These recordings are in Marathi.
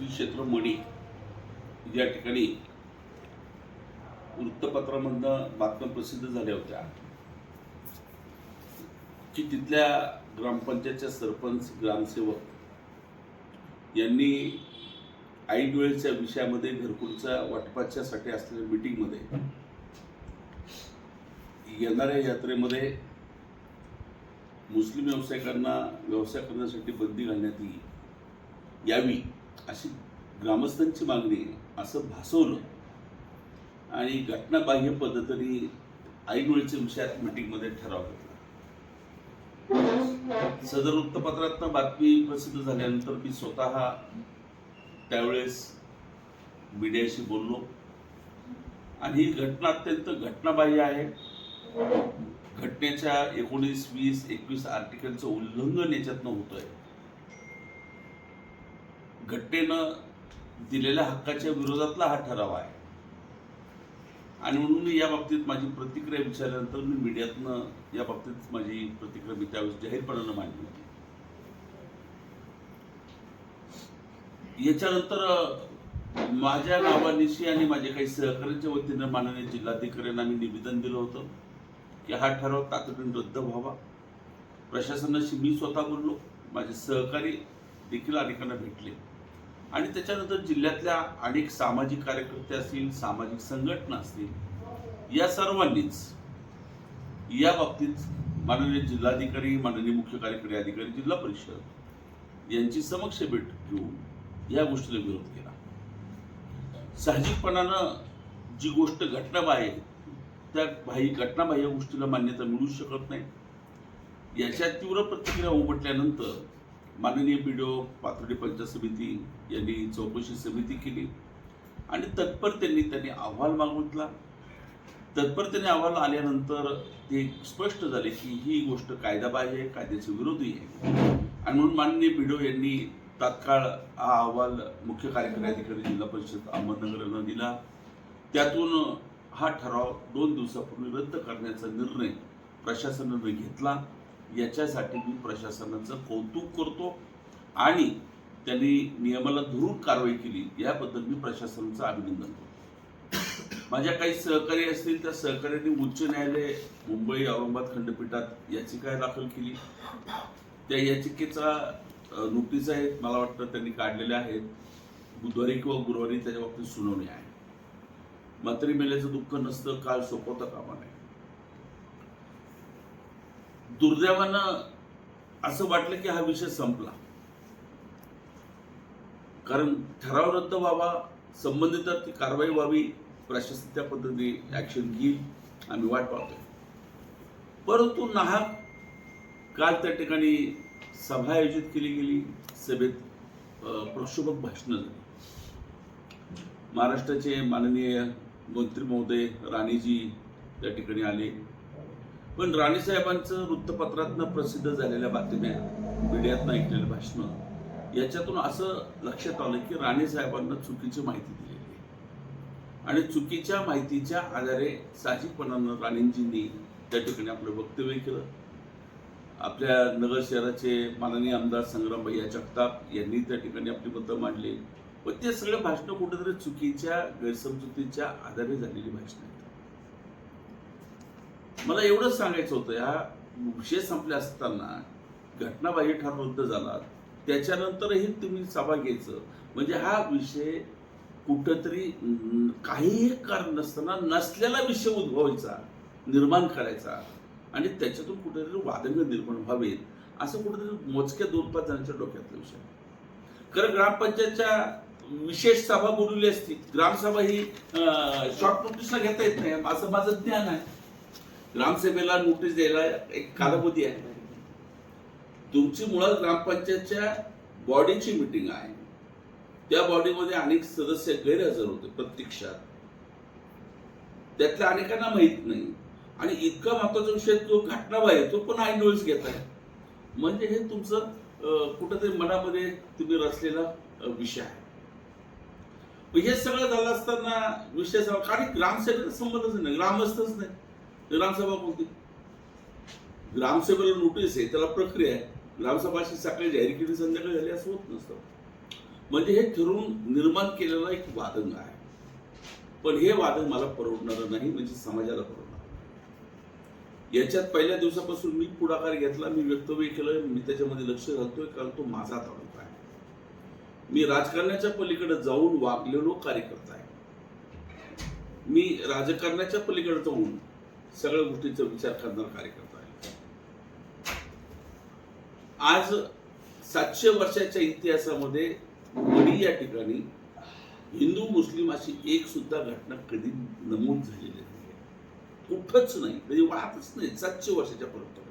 श्री क्षेत्र मणी. या ठिकाणी वृत्तपत्रामधनं बातम्या प्रसिद्ध झाल्या होत्या. की तिथल्या ग्रामपंचायतच्या सरपंच ग्रामसेवक यांनी आई वेळेच्या विषयामध्ये घरकुलच्या वाटपाच्यासाठी असलेल्या मीटिंगमध्ये येणाऱ्या यात्रेमध्ये मुस्लिम व्यावसायिकांना व्यवसाय करण्यासाठी बंदी घालण्यात यावी अशी ग्रामस्थांची मागणी आहे, असं भासवलं. आणि घटनाबाह्य पद्धतीने ऐनवेळीच्या विषयात मिटिंगमध्ये ठराव घेतला. सदर वृत्तपत्रातनं बातमी प्रसिद्ध झाल्यानंतर मी स्वतः त्यावेळेस मीडियाशी बोललो. आणि ही घटना अत्यंत घटनाबाह्य आहे. घटनेच्या एकोणीस वीस एकवीस आर्टिकलचं उल्लंघन याच्यातनं होतंय. घटनेनं दिलेल्या हक्काच्या विरोधातला हा ठराव आहे. आणि म्हणून या बाबतीत माझी प्रतिक्रिया विचारल्यानंतर मी मीडियातनं या बाबतीत माझी प्रतिक्रिया मी त्यावेळेस जाहीरपणानं मांडली होती. याच्यानंतर माझ्या नावानिशी आणि माझ्या काही सहकार्यांच्या वतीनं माननीय जिल्हाधिकाऱ्यांना मी निवेदन दिलं होतं की हा ठराव तातडीने रद्द व्हावा. प्रशासनाशी मी स्वतः बोललो. माझे सहकारी देखील अनेकांना भेटले. आणि त्याच्यानंतर जिल्ह्यातल्या अनेक सामाजिक कार्यकर्ते असतील सामाजिक संघटना असतील या सर्वांनीच या बाबतीत माननीय जिल्हाधिकारी माननीय मुख्य कार्यकारी अधिकारी जिल्हा परिषद यांची समक्ष भेट घेऊन या गोष्टीला विरोध केला. साहजिकपणानं जी गोष्ट घटनाबाह्य त्या बाह्य घटनाबाह्य गोष्टीला मान्यता मिळू शकत नाही. याच्या तीव्र प्रतिक्रिया उमटल्यानंतर माननीय B D O Pathardi panchayat Samiti यांनी चौकशी समिती केली आणि तत्परतेने त्यांनी अहवाल मागितला. तत्परतेने अहवाल आल्यानंतर ते स्पष्ट झाले की ही गोष्ट कायदाबाह्य आहे कायद्याच्या विरोधी आहे. आणि म्हणून माननीय बी डी ओ यांनी तात्काळ हा अहवाल मुख्य कार्यकारी अधिकारी जिल्हा परिषद अहमदनगरला दिला. त्यातून हा ठराव दोन दिवसापूर्वी रद्द करण्याचा निर्णय प्रशासनाने घेतला. याच्यासाठी मी प्रशासनाचं कौतुक करतो आणि त्यांनी नियमाला धरून कारवाई केली याबद्दल मी प्रशासनाचं अभिनंदन करतो. माझ्या काही सहकारी असतील त्या सहकार्यांनी उच्च न्यायालय मुंबई औरंगाबाद खंडपीठात याचिका दाखल केली. त्या याचिकेचा नोटीस आहेत मला वाटतं त्यांनी काढलेल्या आहेत. बुधवारी किंवा गुरुवारी त्याच्या बाबतीत सुनावणी आहे. मात्र मेल्याचं दुःख नसतं काल सोपवता कामा नये. दुर्दैवानं असं वाटलं की हा विषय संपला. कारण ठराव रद्द व्हावा संबंधित ती कारवाई व्हावी प्रशासन त्या पद्धतीने ॲक्शन घेईल आम्ही वाट पाहतोय. परंतु नाहक काल त्या ठिकाणी सभा आयोजित केली गेली सभेत प्रक्षोभक भाषणं झाली. महाराष्ट्राचे माननीय मंत्री महोदय राणीजी त्या ठिकाणी आले. पण राणे साहेबांचं वृत्तपत्रातनं प्रसिद्ध झालेल्या बातम्या मीडियातनं ऐकलेलं भाषणं याच्यातून असं लक्षात आलं की राणे साहेबांना चुकीची माहिती दिलेली आहे. आणि चुकीच्या माहितीच्या आधारे साहजिकपणानं राणेंजींनी त्या ठिकाणी आपलं वक्तव्य केलं. आपल्या नगर शहराचे माननीय आमदार संग्राम भैया जगताप यांनी त्या ठिकाणी आपली मतं मांडली. पण ते सगळं भाषणं कुठेतरी चुकीच्या गैरसमजुतीच्या आधारे झालेली भाषणं आहेत. मला एवढंच सांगायचं होतं ह्या विषय संपले असताना घटनाबाह्य ठराव रद्द झाला त्याच्यानंतरही तुम्ही सभा घ्यायचं. म्हणजे हा विषय कुठंतरी काहीही कारण नसताना नसलेला विषय उद्भवायचा निर्माण करायचा. आणि त्याच्यातून कुठेतरी वादंग निर्माण व्हावेत असं कुठेतरी मोजक्या दोन पाच जणांच्या डोक्यातला विषय कारण ग्रामपंचायतच्या विशेष सभा बोलवली असती. ग्रामसभा ही शॉर्ट नोटीसला घेता येत नाही असं माझं ज्ञान आहे. ग्रामसभेला नोटीस द्यायला एक कालावधी आहे. तुमची मुळात ग्रामपंचायतच्या बॉडीची मिटिंग आहे. त्या बॉडीमध्ये अनेक सदस्य गैरहजर होते प्रत्यक्षात. त्यातल्या अनेकांना माहीत नाही. आणि इतका महत्त्वाचा विषय जो घटनाबाह्य आहे तो पण ऐनवेळेस घेत आहे. म्हणजे हे तुमचं कुठंतरी मनामध्ये तुम्ही रचलेला विषय आहे. हे सगळं झालं असताना विषय सगळं कारण ग्रामसभेचा संबंधच नाही ग्रामस्थच नाही. ग्रामसभा बोलते. ग्रामसभेला नोटीस आहे त्याला प्रक्रिया आहे. ग्रामसभाची सकाळी जाहीर केली संध्याकाळी झाली असं होत नसतं. म्हणजे हे ठरवून निर्माण केलेला एक वादंग आहे. पण हे वादंग मला परवडणारं नाही म्हणजे समाजाला परवडणार याच्यात पहिल्या दिवसापासून मी पुढाकार घेतला मी वक्तव्य केलं मी त्याच्यामध्ये लक्ष घालतोय कारण तो माझा तालुका आहे. मी राजकारणाच्या पलीकडे जाऊन वागलेलो कार्यकर्ता आहे. मी राजकारणाच्या पलीकडे जाऊन सगळ्या गोष्टीचा विचार करणारा कार्यकर्ता आहे. आज सातशे वर्षाच्या इतिहासामध्ये वडी या ठिकाणी हिंदू मुस्लिम अशी एक सुद्धा घटना कधी नमूद झालेली नाही. कुठंच नाही. कधी वाहतच नाही. सातशे वर्षाच्या परंपरेमध्ये.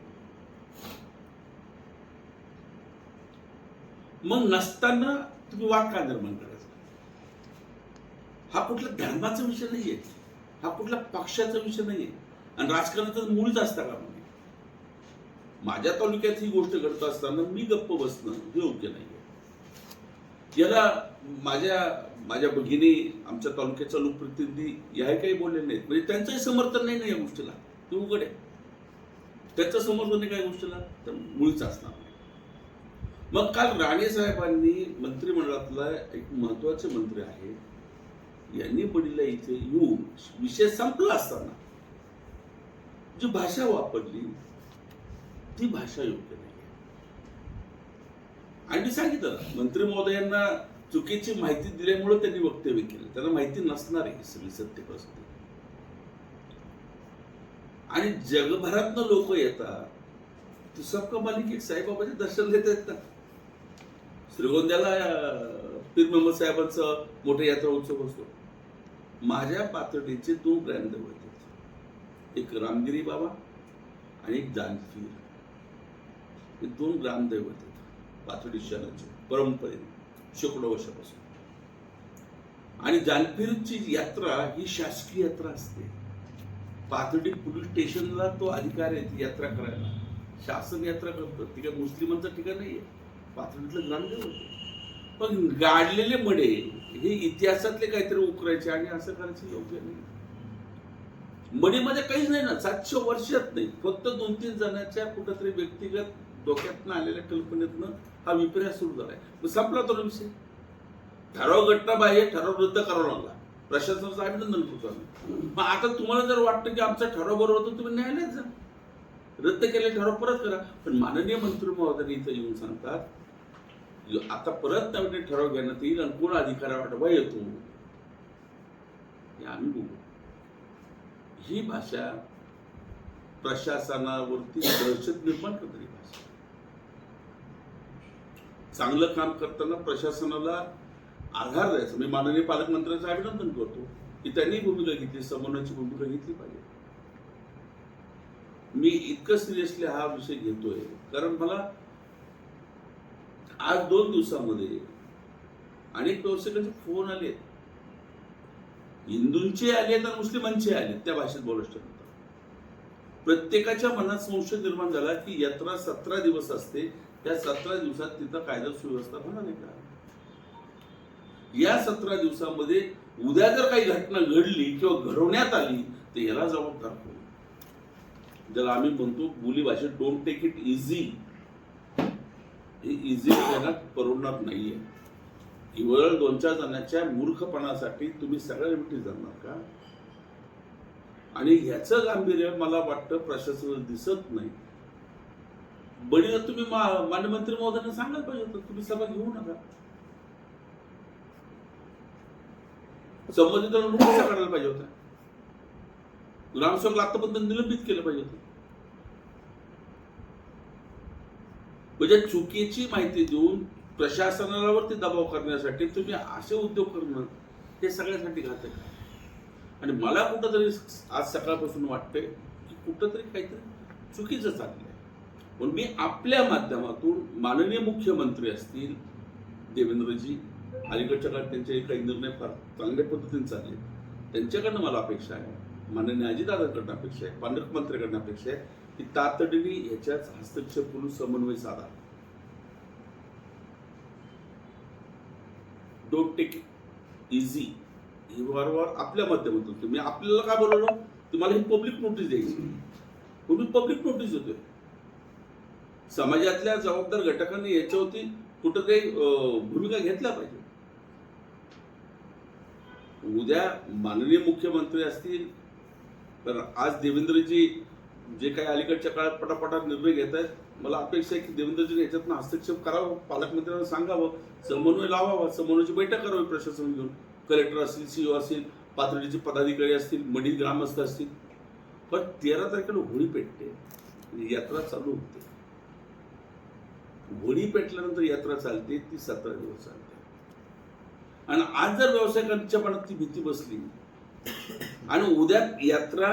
मग नसताना तुम्ही वाद का निर्माण करायचा? हा कुठला धर्माचा विषय नाहीये. हा कुठला पक्षाचा विषय नाहीये. आणि राजकारणाचं मूळच असता का म्हणजे माझ्या तालुक्यात ही गोष्ट घडत असताना मी गप्प बसणं हे योग्य नाहीये. याला माझ्या माझ्या भगिनी आमच्या तालुक्याचा लोकप्रतिनिधी याही काही बोलले नाहीत. म्हणजे त्यांचंही समर्थन नाही ना या गोष्टीला. ते उघड आहे. त्याचं समर्थन नाही काय गोष्टीला? तर मुळीच असणार नाही. मग काल राणे साहेबांनी मंत्रिमंडळातला एक महत्त्वाचे मंत्री आहे यांनी बडीला इथे येऊन विषय संपला असताना जी भाषा वापरली ती भाषा योग्य नाही आणि मी सांगितलं मंत्री महोदयांना चुकीची माहिती दिल्यामुळे त्यांनी वक्तव्य केलं. त्यांना माहिती नसणार आहे सगळी सत्य परिस्थिती. आणि जगभरातनं लोक येतात. ते सबका मालिकेत साईबाबाचे दर्शन घेत आहेत ना. श्रीगोंद्याला पीर मोहम्मद साहेबांचं मोठा यात्रा उत्सव असतो. माझ्या पातळीचे दोन ग्रँडदेव होते एक रामगिरी बाबा आणि एक जानफीर हे दोन ग्रामदैवत आहेत. पाथर्डी शहराचे परंपरेने शेकडो वर्षापासून. आणि जानपीरची यात्रा ही शासकीय यात्रा असते. पाथर्डी पोलीस स्टेशनला तो अधिकार आहे ती यात्रा करायला. शासन यात्रा करतो. ती काय मुस्लिमांचं ठिकाण आहे पाथर्डीतलं ग्रामदेव होते पण गाडलेले मडे हे इतिहासातले काहीतरी उकरायचे आणि असं करायचं योग्य नाही. मणीमध्ये काहीच नाही ना सातशे वर्षात नाही फक्त दोन तीन जणांच्या कुठंतरी व्यक्तिगत डोक्यातनं आलेल्या कल्पनेतनं हा विपर्यास सुरू झालाय. संपला तो विषय. ठराव घटना बाहेर ठराव रद्द करावा लागला. प्रशासनाचं अभिनंदन करतो आम्ही. मग आता तुम्हाला जर वाटतं की आमचा ठराव बरोबर होता तुम्ही न्यायालयात जा. रद्द केलेले ठराव परत करा. पण माननीय मंत्री महोदय इथं येऊन सांगतात आता परत नवीन ठराव घेण्यात येईल आणि कोण अधिकार वाटवा येतो. हे आम्ही बघू ही भाषा प्रशासनावरती दहशत निर्माण करणारी भाषा. चांगलं काम करताना प्रशासनाला आधार द्यायचा. मी माननीय पालकमंत्र्यांचं अभिनंदन करतो की त्यांनी भूमिका घेतली समन्वयाची भूमिका घेतली पाहिजे. मी इतकं सिरियसली हा विषय घेतोय कारण मला आज दोन दिवसामध्ये अनेक व्यावसायिकांचे फोन आले हिंदूंचे आले तर मुस्लिमांचे आले त्या भाषेत बोलू होतं प्रत्येकाच्या मनात संशय निर्माण झाला की यात्रा सतरा दिवस असते. त्या सतरा दिवसात तिथं कायदा सुव्यवस्था होणार आहे का या सतरा दिवसामध्ये उद्या जर काही घटना घडली किंवा घडवण्यात आली तर याला जबाबदार कोण? ज्याला आम्ही म्हणतो बोली भाषेत डोंट टेक इट इझी हे इझी त्यांना परवडणार नाहीये. केवळ दोन चार जणांच्या मूर्खपणासाठी तुम्ही सगळ्या मिठी जाणार का? आणि ह्याचं गांभीर्य मला वाटतं प्रशासनाला दिसत नाही. बळीला तुम्ही मा- महोदयांना सांगायला पाहिजे होतं. तुम्ही सभा घेऊ नका. संबंधित नोटिसा काढायला पाहिजे होता. ग्रामसेवकला आतापर्यंत निलंबित केलं पाहिजे होतं. म्हणजे चुकीची माहिती देऊन प्रशासनावरती दबाव करण्यासाठी तुम्ही असे उद्योग करणं हे सगळ्यासाठी घातक आहे. आणि मला कुठंतरी आज सकाळपासून वाटतंय की कुठंतरी काहीतरी चुकीचं चाललंय. पण मी आपल्या माध्यमातून माननीय मुख्यमंत्री असतील देवेंद्रजी अलीकडच्या काळात त्यांचे काही निर्णय फार चांगल्या पद्धतीने चालले. त्यांच्याकडनं मला अपेक्षा आहे. माननीय अजितदादांकडनं अपेक्षा आहे पालकमंत्र्याकडनं अपेक्षा आहे की तातडीने ह्याच्यात हस्तक्षेप करून समन्वय साधा. डोंट टेक इट इझी वारंवार आपल्या माध्यमातून. तुम्ही आपल्याला काय बोलवलं? तुम्हाला ही पब्लिक नोटीस द्यायची. तुम्ही पब्लिक नोटीस देतोय. समाजातल्या जबाबदार घटकांनी याच्यावरती कुठं काही भूमिका घेतल्या पाहिजे. उद्या माननीय मुख्यमंत्री असतील तर आज देवेंद्रजी जे काही अलीकडच्या काळात पटापटात निर्णय घेत आहेत मला अपेक्षा आहे की देवेंद्रजीने याच्यातनं हस्तक्षेप करावा पालकमंत्र्यांना सांगावं समन्वय लावावा समन्वयाची बैठक करावी प्रशासन घेऊन. कलेक्टर असतील सीओ असतील पातळीचे पदाधिकारी असतील मडी ग्रामस्थ असतील. पण तेरा तारखेला होळी पेटते यात्रा चालू होते. होळी पेटल्यानंतर यात्रा चालते ती सतरा दिवस चालते. आणि आज जर व्यावसायिकांच्या मनात ती भीती बसली आणि उद्या यात्रा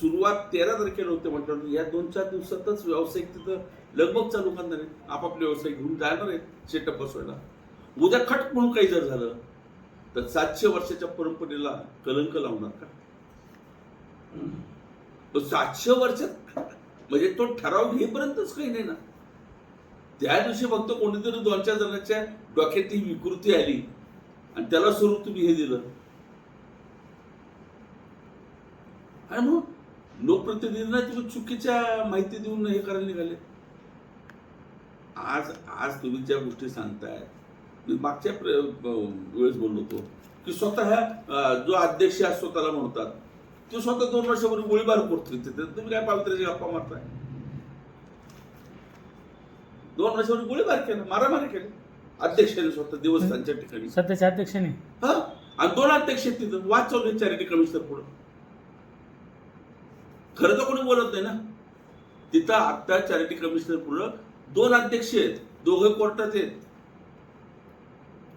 सुरुवात तेरा तारखेला होते म्हटल्यावर या दोन चार दिवसातच व्यावसायिक तिथं लगबग चालू करणार आहेत. आपापले व्यवसाय घेऊन जाणार आहेत. सेटअप बसवायला. उद्या खट म्हणून काही जर झालं तर सातशे वर्षाच्या परंपरेला कलंक लावणार का? तो सातशे वर्षात म्हणजे तो ठराव घेईपर्यंतच काही नाही ना. त्या दिवशी फक्त कोणीतरी दोन चार जणांच्या डोक्यात ती विकृती आली. आणि त्याला स्वरूप तुम्ही हे दिलं आणि मग लोकप्रतिनिधींना तुम्ही चुकीच्या माहिती देऊन हे करायला निघाले. आज आज तुम्ही ज्या गोष्टी सांगताय मी मागच्या वेळेस बोललो होतो की स्वतः जो अध्यक्ष आज स्वतःला म्हणतात तो स्वतः दोन वर्षापूर्वी गोळीबार करतोय तिथे तुम्ही काय पावित्र्याची गप्पा मारताय? दोन वर्षापूर्वी गोळीबार केला मारामारी केली. अध्यक्षाने स्वतः देवस्थानच्या ठिकाणी. सध्याच्या अध्यक्षाने? हा? आणि दोन अध्यक्ष तिथं वाद चालू आहे चॅरिटी कमिशनर पुढं. खरं तर कोणी बोलत नाही ना? तिथं आता चॅरिटी कमिशनर पुढं दोन अध्यक्ष आहेत. दोघे कोर्टात आहेत.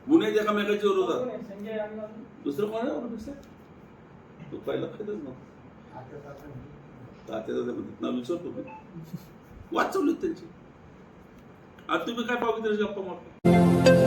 गुन्हे एकामेकाच्या विरोधात दुसरं कोण आहे? तो पहिला म्हणतात. ना विचारतो आहेत त्यांची. आता तुम्ही काय पावित्र्याची गप्पा मारता.